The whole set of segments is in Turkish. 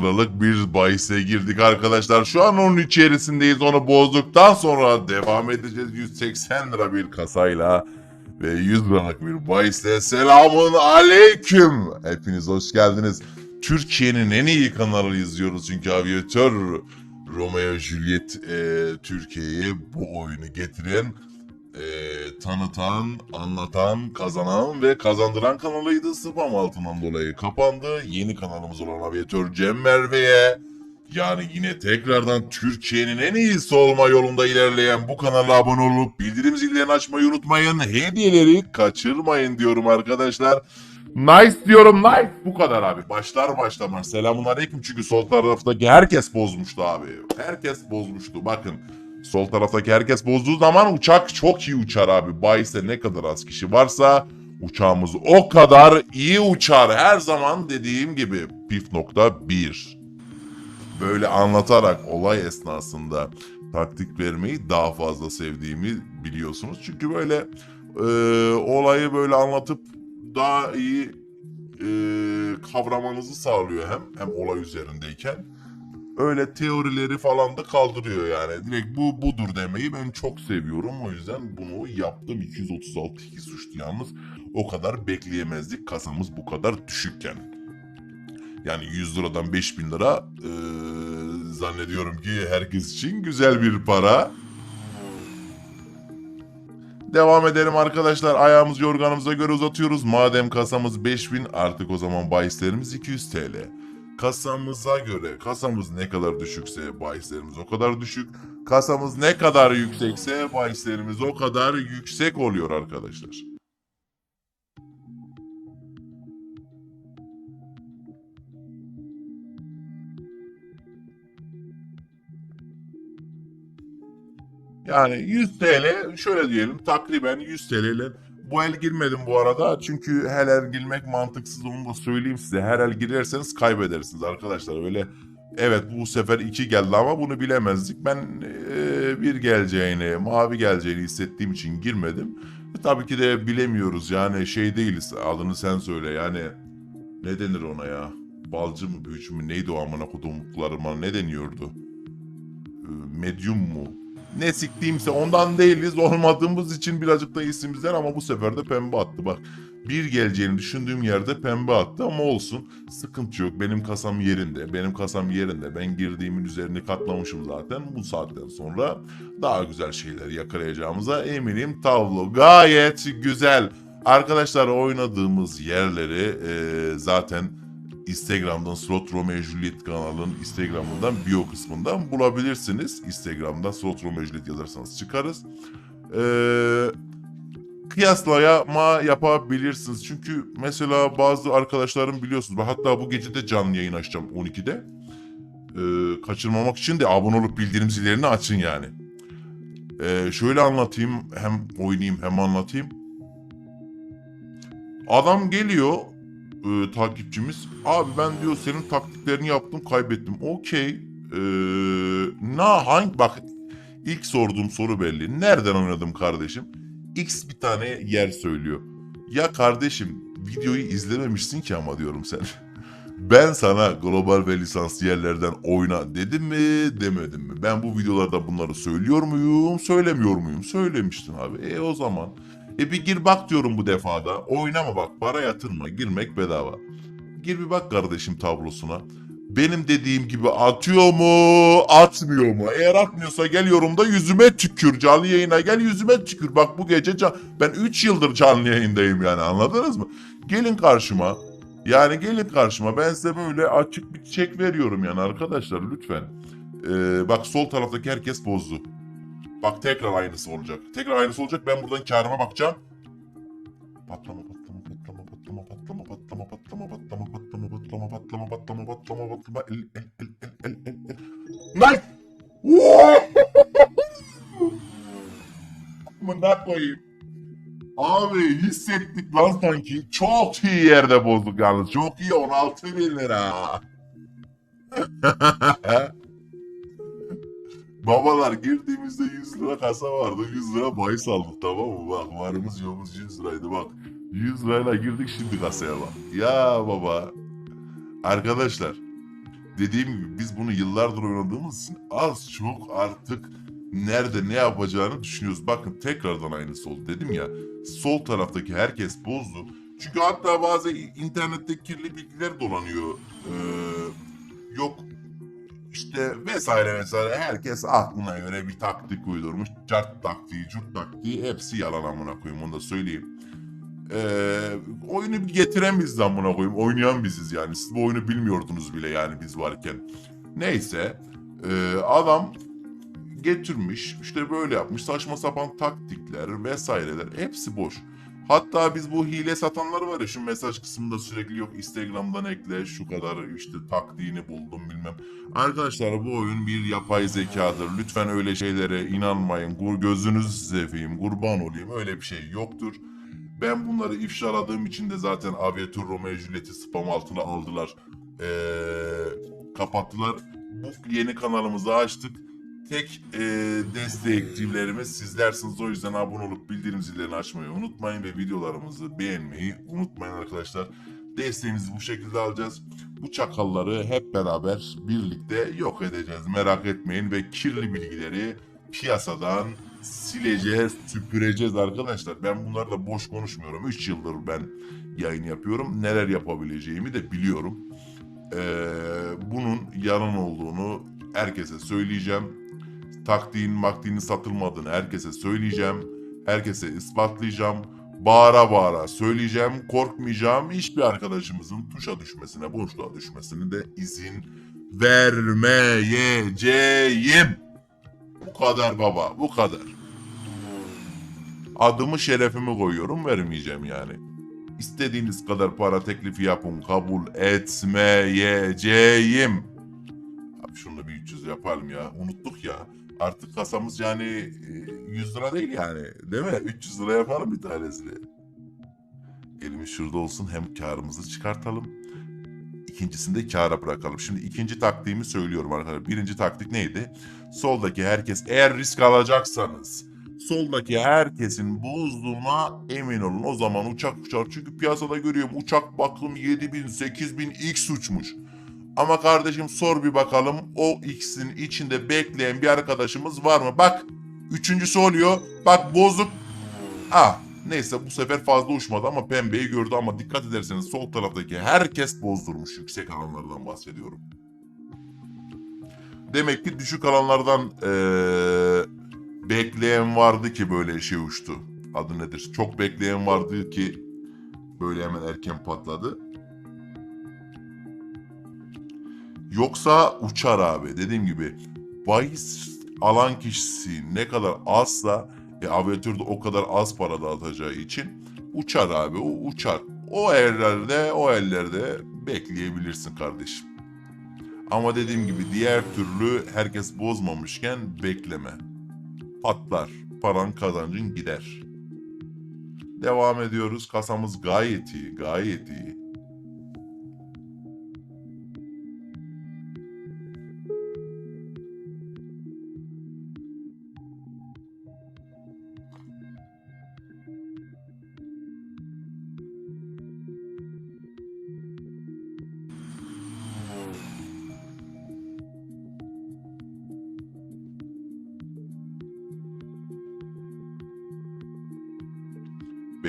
liralık bir bahise girdik arkadaşlar. Şu an onun içerisindeyiz. Onu bozduktan sonra devam edeceğiz. 180 lira bir kasayla ve 100 liralık bir bahisle. Selamun aleyküm. Hepiniz hoş geldiniz. Türkiye'nin en iyi kanalı izliyoruz çünkü aviatör Romeo Juliet e, Türkiye'ye bu oyunu getiren e, tanıtan, anlatan, kazanan ve kazandıran kanalıydı. Spam altından dolayı kapandı. Yeni kanalımız olan Aviatör Cem Merve'ye yani yine tekrardan Türkiye'nin en iyisi olma yolunda ilerleyen bu kanala abone olup bildirim zillerini açmayı unutmayın. Hediyeleri kaçırmayın diyorum arkadaşlar. Nice diyorum nice. Bu kadar abi. Başlar başlamaz. Selamun aleyküm çünkü sol taraftaki herkes bozmuştu abi. Herkes bozmuştu. Bakın sol taraftaki herkes bozduğu zaman uçak çok iyi uçar abi. Bayise ne kadar az kişi varsa uçağımız o kadar iyi uçar. Her zaman dediğim gibi pif nokta bir. Böyle anlatarak olay esnasında taktik vermeyi daha fazla sevdiğimi biliyorsunuz. Çünkü böyle e, olayı böyle anlatıp daha iyi e, kavramanızı sağlıyor hem hem olay üzerindeyken. Öyle teorileri falan da kaldırıyor yani. Direkt bu budur demeyi ben çok seviyorum. O yüzden bunu yaptım. 236 2 suçtu yalnız. O kadar bekleyemezdik kasamız bu kadar düşükken. Yani 100 liradan 5000 lira e, zannediyorum ki herkes için güzel bir para. Devam edelim arkadaşlar. Ayağımızı yorganımıza göre uzatıyoruz. Madem kasamız 5000 artık o zaman bahislerimiz 200 TL. Kasamıza göre kasamız ne kadar düşükse bahislerimiz o kadar düşük. Kasamız ne kadar yüksekse bahislerimiz o kadar yüksek oluyor arkadaşlar. Yani 100 TL şöyle diyelim takriben 100 TL bu el girmedim bu arada çünkü her el girmek mantıksız onu da söyleyeyim size. Her el girerseniz kaybedersiniz arkadaşlar öyle evet bu sefer 2 geldi ama bunu bilemezdik. Ben e, bir geleceğini mavi geleceğini hissettiğim için girmedim. E, tabii ki de bilemiyoruz yani şey değiliz adını sen söyle yani ne denir ona ya balcı mı büyücü mü neydi o amına kodumluklarıma ne deniyordu? E, Medyum mu? Ne siktiğimse ondan değiliz. Olmadığımız için birazcık da isimizden ama bu sefer de pembe attı. Bak. Bir geleceğini düşündüğüm yerde pembe attı ama olsun. Sıkıntı yok. Benim kasam yerinde. Benim kasam yerinde. Ben girdiğimin üzerini katlamışım zaten. Bu saatten sonra daha güzel şeyler yakalayacağımıza eminim. Tablo gayet güzel. Arkadaşlar oynadığımız yerleri e, zaten Instagram'dan Slot Romeo Juliet kanalının Instagram'ından bio kısmından bulabilirsiniz. Instagram'dan Slot Romeo Juliet yazarsanız çıkarız. Ee, kıyaslama yapabilirsiniz. Çünkü mesela bazı arkadaşlarım biliyorsunuz. ben Hatta bu gece de canlı yayın açacağım 12'de. Ee, kaçırmamak için de abone olup bildirim zillerini açın yani. Ee, şöyle anlatayım hem oynayayım hem anlatayım. Adam geliyor e, takipçimiz. Abi ben diyor senin taktiklerini yaptım kaybettim. Okey. Ee, na hangi bak ilk sorduğum soru belli. Nereden oynadım kardeşim? X bir tane yer söylüyor. Ya kardeşim videoyu izlememişsin ki ama diyorum sen. Ben sana global ve lisanslı yerlerden oyna dedim mi demedim mi? Ben bu videolarda bunları söylüyor muyum söylemiyor muyum? Söylemiştin abi. E o zaman e bir gir bak diyorum bu defada. Oynama bak para yatırma girmek bedava. Gir bir bak kardeşim tablosuna. Benim dediğim gibi atıyor mu atmıyor mu? Eğer atmıyorsa gel yorumda yüzüme tükür. Canlı yayına gel yüzüme tükür. Bak bu gece can... ben 3 yıldır canlı yayındayım yani anladınız mı? Gelin karşıma. Yani gelin karşıma ben size böyle açık bir çek veriyorum yani arkadaşlar lütfen. Ee, bak sol taraftaki herkes bozdu. Bak tekrar aynısı olacak. Tekrar aynısı olacak. Ben buradan karıma bakacağım. Patlama patlama patlama patlama patlama patlama patlama patlama patlama patlama patlama patlama patlama patlama el el el el el el. Nice! Amına koyayım. Abi hissettik lan sanki. Çok iyi yerde bozduk yalnız. Çok iyi 16 bin lira. Babalar girdiğimizde 100 lira kasa vardı. 100 lira bahis aldık tamam mı? Bak varımız yoğumuz 100 liraydı bak. 100 lirayla girdik şimdi kasaya bak. Ya baba. Arkadaşlar dediğim gibi biz bunu yıllardır oynadığımız için az çok artık nerede ne yapacağını düşünüyoruz. Bakın tekrardan aynısı oldu dedim ya. Sol taraftaki herkes bozdu. Çünkü hatta bazı internette kirli bilgiler dolanıyor. Ee, yok işte vesaire vesaire herkes aklına göre bir taktik uydurmuş. Cart taktiği, curt taktiği hepsi yalan amına koyayım onu da söyleyeyim. Ee, oyunu getiren biziz amına koyayım. Oynayan biziz yani. Siz bu oyunu bilmiyordunuz bile yani biz varken. Neyse. ee, adam getirmiş işte böyle yapmış saçma sapan taktikler vesaireler hepsi boş. Hatta biz bu hile satanlar var ya şu mesaj kısmında sürekli yok Instagram'dan ekle şu kadar işte taktiğini buldum bilmem. Arkadaşlar bu oyun bir yapay zekadır. Lütfen öyle şeylere inanmayın. Gur gözünüzü seveyim, kurban olayım. Öyle bir şey yoktur. Ben bunları ifşaladığım için de zaten Aviator Romeo Juliet'i spam altına aldılar. Ee, kapattılar. Bu yeni kanalımızı açtık. Tek e, destekçilerimiz sizlersiniz. O yüzden abone olup bildirim zillerini açmayı unutmayın ve videolarımızı beğenmeyi unutmayın arkadaşlar. Desteğimizi bu şekilde alacağız. Bu çakalları hep beraber birlikte yok edeceğiz. Merak etmeyin ve kirli bilgileri piyasadan sileceğiz, süpüreceğiz arkadaşlar. Ben bunlarla boş konuşmuyorum. 3 yıldır ben yayın yapıyorum. Neler yapabileceğimi de biliyorum. Ee, bunun yalan olduğunu herkese söyleyeceğim. Taktiğin maktiğinin satılmadığını herkese söyleyeceğim. Herkese ispatlayacağım. Bağıra bağıra söyleyeceğim. Korkmayacağım. Hiçbir arkadaşımızın tuşa düşmesine, boşluğa düşmesine de izin vermeyeceğim. Bu kadar baba, bu kadar. Adımı şerefimi koyuyorum, vermeyeceğim yani. İstediğiniz kadar para teklifi yapın, kabul etmeyeceğim. Abi şunu bir 300 yapalım ya. Unuttuk ya. Artık kasamız yani e, 100 lira değil yani. Değil mi? 300 lira yapalım bir tanesini. Elimiz şurada olsun hem karımızı çıkartalım. İkincisini de kâra bırakalım. Şimdi ikinci taktiğimi söylüyorum arkadaşlar. Birinci taktik neydi? Soldaki herkes eğer risk alacaksanız soldaki herkesin bozduğuna emin olun. O zaman uçak uçar. Çünkü piyasada görüyorum uçak bakım 7000 8000 x uçmuş. Ama kardeşim sor bir bakalım o X'in içinde bekleyen bir arkadaşımız var mı? Bak üçüncüsü oluyor. Bak bozuk. Ah neyse bu sefer fazla uçmadı ama pembeyi gördü ama dikkat ederseniz sol taraftaki herkes bozdurmuş. Yüksek alanlardan bahsediyorum. Demek ki düşük alanlardan eee, bekleyen vardı ki böyle şey uçtu. Adı nedir? Çok bekleyen vardı ki böyle hemen erken patladı. Yoksa uçar abi. Dediğim gibi bahis alan kişisi ne kadar azsa e, aviatörde o kadar az para dağıtacağı için uçar abi. O uçar. O ellerde o ellerde bekleyebilirsin kardeşim. Ama dediğim gibi diğer türlü herkes bozmamışken bekleme. Patlar. Paran kazancın gider. Devam ediyoruz. Kasamız gayet iyi. Gayet iyi.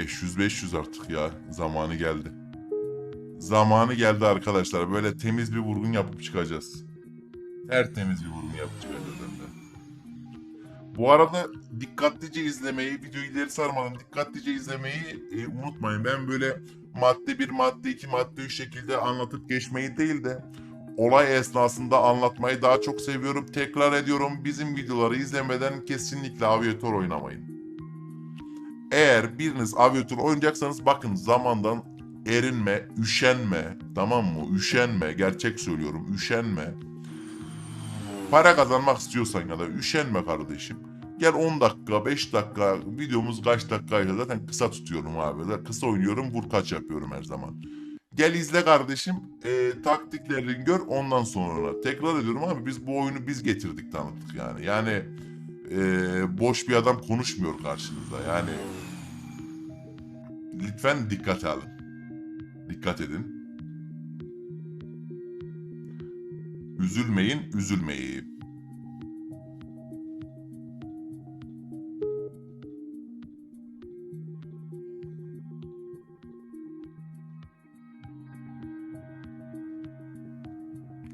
...500-500 artık ya. Zamanı geldi. Zamanı geldi arkadaşlar. Böyle temiz bir vurgun yapıp çıkacağız. Tertemiz bir vurgun yapıp çıkacağız de. Bu arada dikkatlice izlemeyi, videoyu ileri sarmadan dikkatlice izlemeyi e, unutmayın. Ben böyle madde 1, madde 2, madde 3 şekilde anlatıp geçmeyi değil de olay esnasında anlatmayı daha çok seviyorum. Tekrar ediyorum bizim videoları izlemeden kesinlikle aviatör oynamayın. Eğer biriniz aviatör oynayacaksanız bakın zamandan erinme, üşenme tamam mı? Üşenme, gerçek söylüyorum üşenme. Para kazanmak istiyorsan ya da üşenme kardeşim. Gel 10 dakika, 5 dakika, videomuz kaç dakikaysa zaten kısa tutuyorum abi. Kısa oynuyorum, vur kaç yapıyorum her zaman. Gel izle kardeşim, e, taktiklerini gör ondan sonra. Tekrar ediyorum abi biz bu oyunu biz getirdik tanıttık yani. Yani e, boş bir adam konuşmuyor karşınızda yani. Lütfen dikkat alın. Dikkat edin. üzülmeyin, üzülmeyin.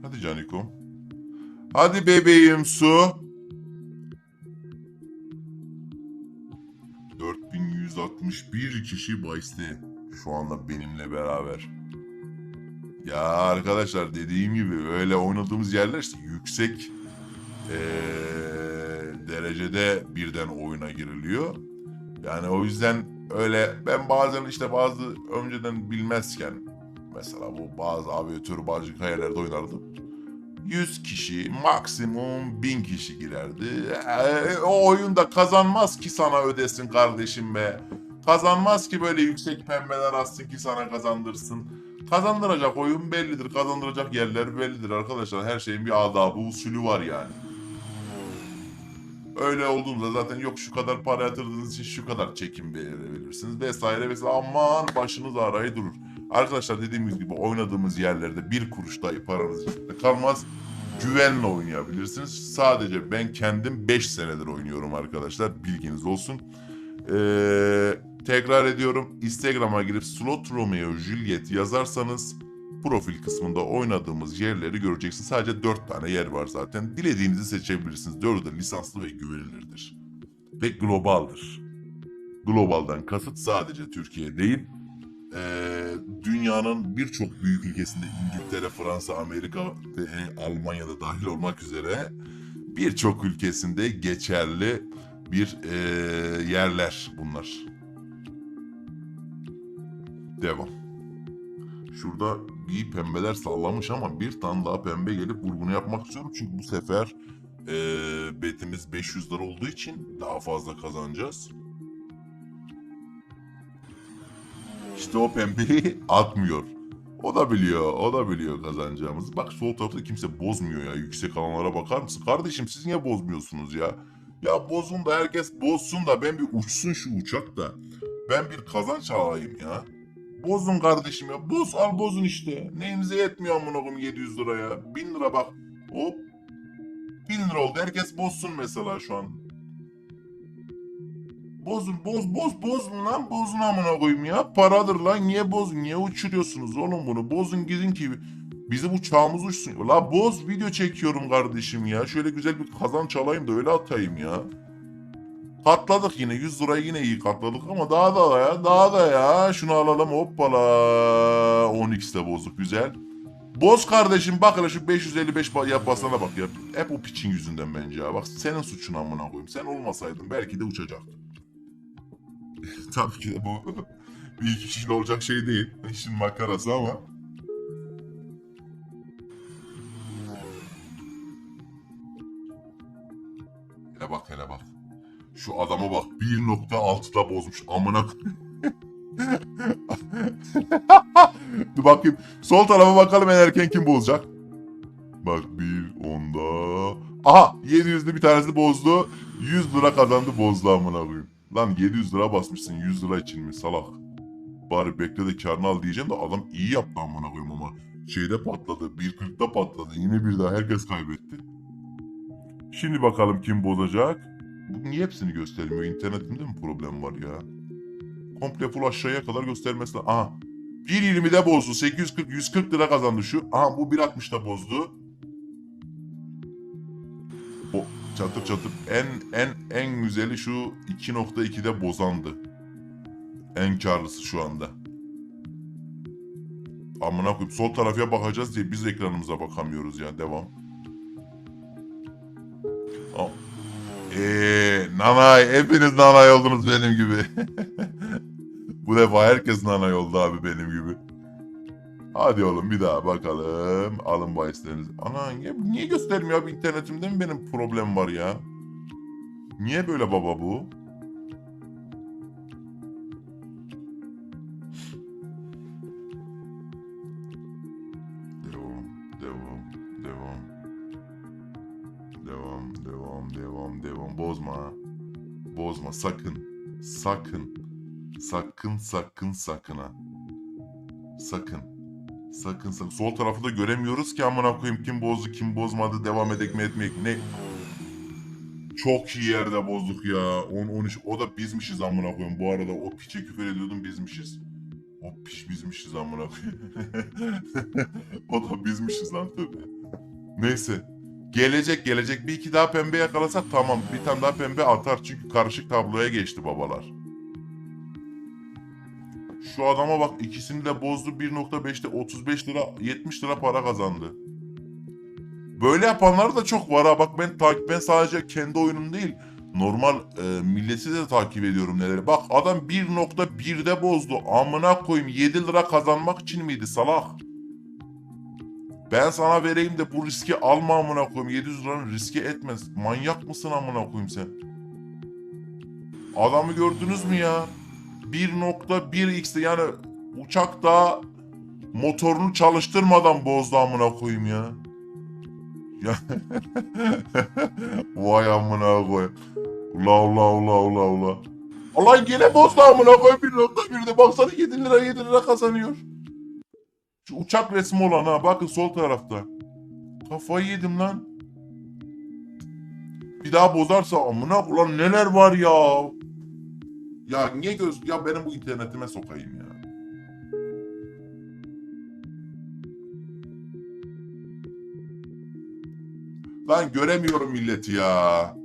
Hadi Canikom. Hadi bebeğim su. Kişi bahiste şu anda benimle beraber. Ya arkadaşlar dediğim gibi öyle oynadığımız yerler işte yüksek eee, derecede birden oyuna giriliyor. Yani o yüzden öyle ben bazen işte bazı önceden bilmezken mesela bu bazı aviatör bazı yerlerde oynardım. 100 kişi maksimum 1000 kişi girerdi. Ee, o oyunda kazanmaz ki sana ödesin kardeşim be. Kazanmaz ki böyle yüksek pembeler atsın ki sana kazandırsın. Kazandıracak oyun bellidir. Kazandıracak yerler bellidir arkadaşlar. Her şeyin bir adabı, usulü var yani. Öyle olduğunda zaten yok şu kadar para yatırdığınız için şu kadar çekim verebilirsiniz vesaire vesaire. Aman başınız arayı durur. Arkadaşlar dediğimiz gibi oynadığımız yerlerde bir kuruş dahi paranız kalmaz. Güvenle oynayabilirsiniz. Sadece ben kendim 5 senedir oynuyorum arkadaşlar. Bilginiz olsun. Ee, tekrar ediyorum. Instagram'a girip Slot Romeo Juliet yazarsanız profil kısmında oynadığımız yerleri göreceksiniz. Sadece 4 tane yer var zaten. Dilediğinizi seçebilirsiniz. 4'ü de lisanslı ve güvenilirdir. Ve globaldir. Globaldan kasıt sadece Türkiye değil. Ee, dünyanın birçok büyük ülkesinde İngiltere, Fransa, Amerika ve Almanya'da dahil olmak üzere birçok ülkesinde geçerli bir ee, yerler bunlar. Devam. Şurada bir pembeler sallamış ama bir tane daha pembe gelip vurgunu yapmak istiyorum. Çünkü bu sefer ee, betimiz 500 lira olduğu için daha fazla kazanacağız. İşte o pembeyi atmıyor. O da biliyor, o da biliyor kazanacağımızı. Bak sol tarafta kimse bozmuyor ya. Yüksek alanlara bakar mısın? Kardeşim siz niye bozmuyorsunuz ya? Ya bozun da herkes bozsun da ben bir uçsun şu uçak da. Ben bir kazanç alayım ya. Bozun kardeşim ya. Boz al bozun işte. Neyinize yetmiyor amına koyayım 700 liraya. 1000 lira bak. Hop. 1000 lira oldu. Herkes bozsun mesela şu an. Bozun boz boz bozun lan bozun amına koyayım ya. Paradır lan niye bozun niye uçuruyorsunuz oğlum bunu bozun gidin ki bizim uçağımız uçsun. La boz video çekiyorum kardeşim ya. Şöyle güzel bir kazanç alayım da öyle atayım ya. Katladık yine 100 lirayı yine iyi katladık ama daha da ya daha da ya. Şunu alalım hoppala. 10x'te bozduk güzel. Boz kardeşim bak şu 555 ba- yapmasına bak ya. Hep o piçin yüzünden bence ya. Bak senin suçun amına koyayım. Sen olmasaydın belki de uçacaktın. Tabii ki de bu bir iki kişiyle olacak şey değil. İşin makarası ama. Şu adama bak 1.6'da bozmuş amına. Dur bakayım. Sol tarafa bakalım en erken kim bozacak. Bak bir onda. Aha 700'lü bir tanesi bozdu. 100 lira kazandı bozdu amına koyayım. Lan 700 lira basmışsın 100 lira için mi salak? Bari bekle de karnı al diyeceğim de adam iyi yaptı amına koyayım ama. Şeyde patladı 1.40'da patladı yine bir daha herkes kaybetti. Şimdi bakalım kim bozacak. Niye hepsini göstermiyor? İnternetimde mi problem var ya? Komple full aşağıya kadar göstermesi lazım. Aha 1.20'de bozdu. 840 140 lira kazandı şu. Aha bu 1.60'da bozdu. O çatır çatır en en en güzeli şu 2.2'de bozandı. En karlısı şu anda. Amına koyayım sol tarafa bakacağız diye biz ekranımıza bakamıyoruz ya devam. Eee nanay hepiniz nanay oldunuz benim gibi. Bu defa herkes nanay oldu abi benim gibi. Hadi oğlum bir daha bakalım. Alın bahislerinizi. Ana niye, niye göstermiyor abi internetimde mi benim problem var ya? Niye böyle baba bu? Sakın. Sakın. Sakın, sakın, sakın ha. Sakın. Sakın sakın. Sol tarafı da göremiyoruz ki amına koyayım kim bozdu kim bozmadı devam edek mi etmek ne. Çok iyi yerde bozduk ya. 10 13 o da bizmişiz amına koyayım. Bu arada o piçe küfür ediyordum bizmişiz. O piç bizmişiz amına koyayım. o da bizmişiz lan tabii. Neyse. Gelecek gelecek bir iki daha pembe yakalasak tamam. Bir tane daha pembe atar çünkü karışık tabloya geçti babalar. Şu adama bak ikisini de bozdu 1.5'te 35 lira 70 lira para kazandı. Böyle yapanlar da çok var ha bak ben takip ben sadece kendi oyunum değil normal e, milleti de takip ediyorum neleri. Bak adam 1.1'de bozdu amına koyayım 7 lira kazanmak için miydi salak? Ben sana vereyim de bu riski alma amına koyayım 700 liranın riski etmez. Manyak mısın amına koyayım sen? Adamı gördünüz mü ya? 1.1x'te yani uçakta motorunu çalıştırmadan bozdu amına koyayım ya. Ya Vay amına koy. Ula ula ula ula ula. Allah gene bozdu amına koy 1.1'de baksana 7 lira 7 lira kazanıyor. Şu uçak resmi olan ha bakın sol tarafta. Kafayı yedim lan. Bir daha bozarsa amına ulan neler var ya. Ya niye göz... Ya benim bu internetime sokayım ya. Lan göremiyorum milleti ya.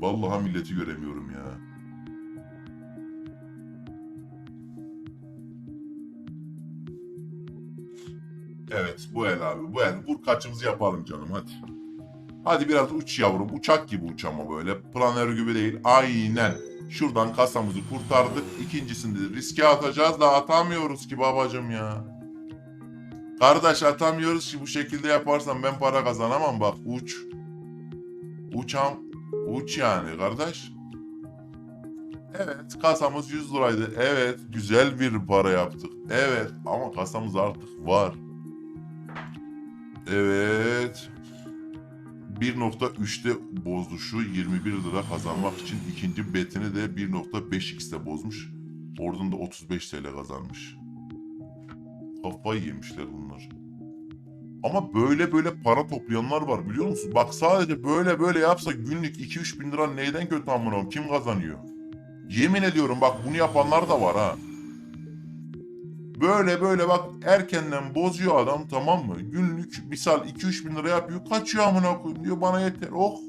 Vallahi milleti göremiyorum ya. Evet bu el abi bu el. Vur kaçımızı yapalım canım hadi. Hadi biraz uç yavrum. Uçak gibi uç ama böyle. Planör gibi değil. Aynen. Şuradan kasamızı kurtardık. İkincisinde de riske atacağız da atamıyoruz ki babacım ya. Kardeş atamıyoruz ki bu şekilde yaparsan ben para kazanamam bak uç. Uçam. Uç yani kardeş. Evet kasamız 100 liraydı. Evet güzel bir para yaptık. Evet ama kasamız artık var. Evet. 1.3'te bozdu şu 21 lira kazanmak için ikinci betini de 1.5x'te bozmuş. Oradan da 35 TL kazanmış. Kafayı yemişler bunlar. Ama böyle böyle para toplayanlar var biliyor musun? Bak sadece böyle böyle yapsa günlük 2-3 bin lira neyden kötü amına? Kim kazanıyor? Yemin ediyorum bak bunu yapanlar da var ha. Böyle böyle bak erkenden bozuyor adam tamam mı? Günlük misal 2-3 bin lira yapıyor. Kaçıyor amına koyayım diyor bana yeter. Oh.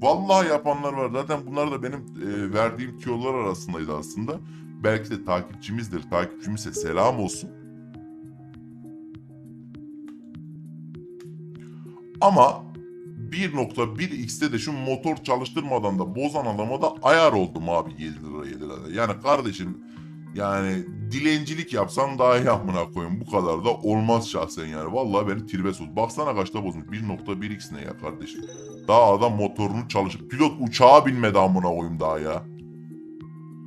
Vallahi yapanlar var. Zaten bunlar da benim e, verdiğim tiyolar arasındaydı aslında. Belki de takipçimizdir. Takipçimizse selam olsun. Ama 1.1x'te de şu motor çalıştırmadan da bozan adama da ayar oldum abi 7 lira 7 lira. Yani kardeşim yani dilencilik yapsan daha iyi amına koyayım. Bu kadar da olmaz şahsen yani. Vallahi beni tribe sok. Baksana kaçta bozmuş. 1.1x ne ya kardeşim. Daha adam motorunu çalışıp pilot uçağa binmedi amına koyayım daha ya.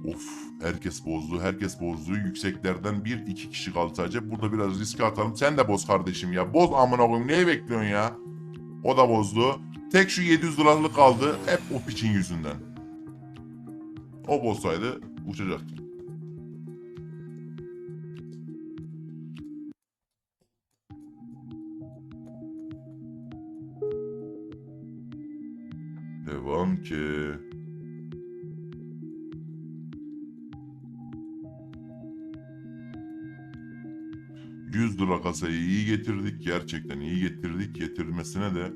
Of herkes bozdu. Herkes bozdu. Yükseklerden bir iki kişi kaldı sadece. Burada biraz riske atalım. Sen de boz kardeşim ya. Boz amına koyayım. Neyi bekliyorsun ya? O da bozdu. Tek şu 700 liralık kaldı. Hep o piçin yüzünden. O bozsaydı uçacaktı. Devam ki. Yüz lira kasayı iyi getirdik. Gerçekten iyi getirdik. Getirmesine de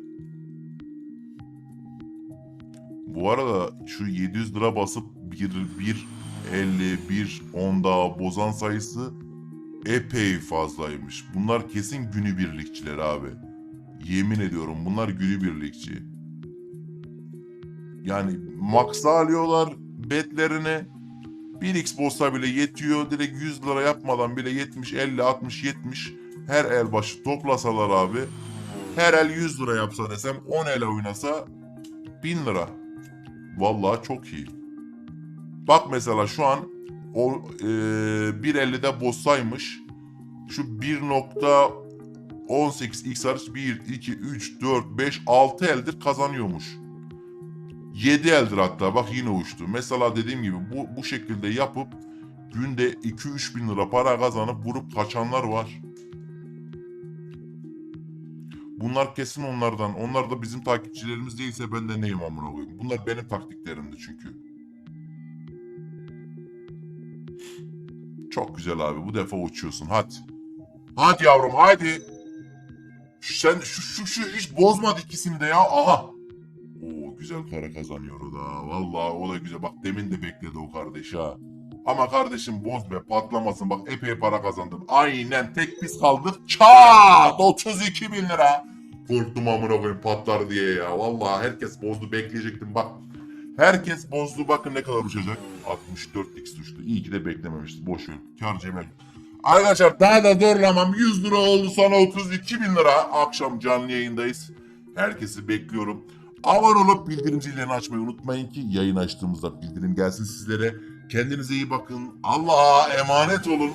bu arada şu 700 lira basıp bir, bir 50, bir 10 daha bozan sayısı epey fazlaymış. Bunlar kesin günübirlikçiler abi. Yemin ediyorum bunlar günübirlikçi. Yani max'a alıyorlar betlerini. 1x bozsa bile yetiyor. Direkt 100 lira yapmadan bile 70, 50, 60, 70 her el başı toplasalar abi. Her el 100 lira yapsa desem 10 ele oynasa 1000 lira. Vallahi çok iyi. Bak mesela şu an o e, 1.50'de bozsaymış. Şu 1.18 x artı 1, 2, 3, 4, 5, 6 eldir kazanıyormuş. 7 eldir hatta bak yine uçtu. Mesela dediğim gibi bu, bu şekilde yapıp günde 2-3 bin lira para kazanıp vurup kaçanlar var. Bunlar kesin onlardan. Onlar da bizim takipçilerimiz değilse ben de neyim amına koyayım. Bunlar benim taktiklerimdi çünkü. Çok güzel abi. Bu defa uçuyorsun. Hadi. Hadi yavrum hadi. Sen şu şu şu hiç bozmadı ikisini de ya. Aha. Güzel para kazanıyor o da. Vallahi o da güzel. Bak demin de bekledi o kardeş ha. Ama kardeşim boz be patlamasın. Bak epey para kazandın. Aynen tek biz kaldık. Çat 32 bin lira. Korktum amına koyayım patlar diye ya. Vallahi herkes bozdu bekleyecektim bak. Herkes bozdu bakın ne kadar uçacak. 64x düştü. İyi ki de beklememişti. Boş ver. Kar cemel. Arkadaşlar daha da zorlamam. 100 lira oldu sana 32 bin lira. Akşam canlı yayındayız. Herkesi bekliyorum. Abone olup bildirim zillerini açmayı unutmayın ki yayın açtığımızda bildirim gelsin sizlere. Kendinize iyi bakın. Allah'a emanet olun.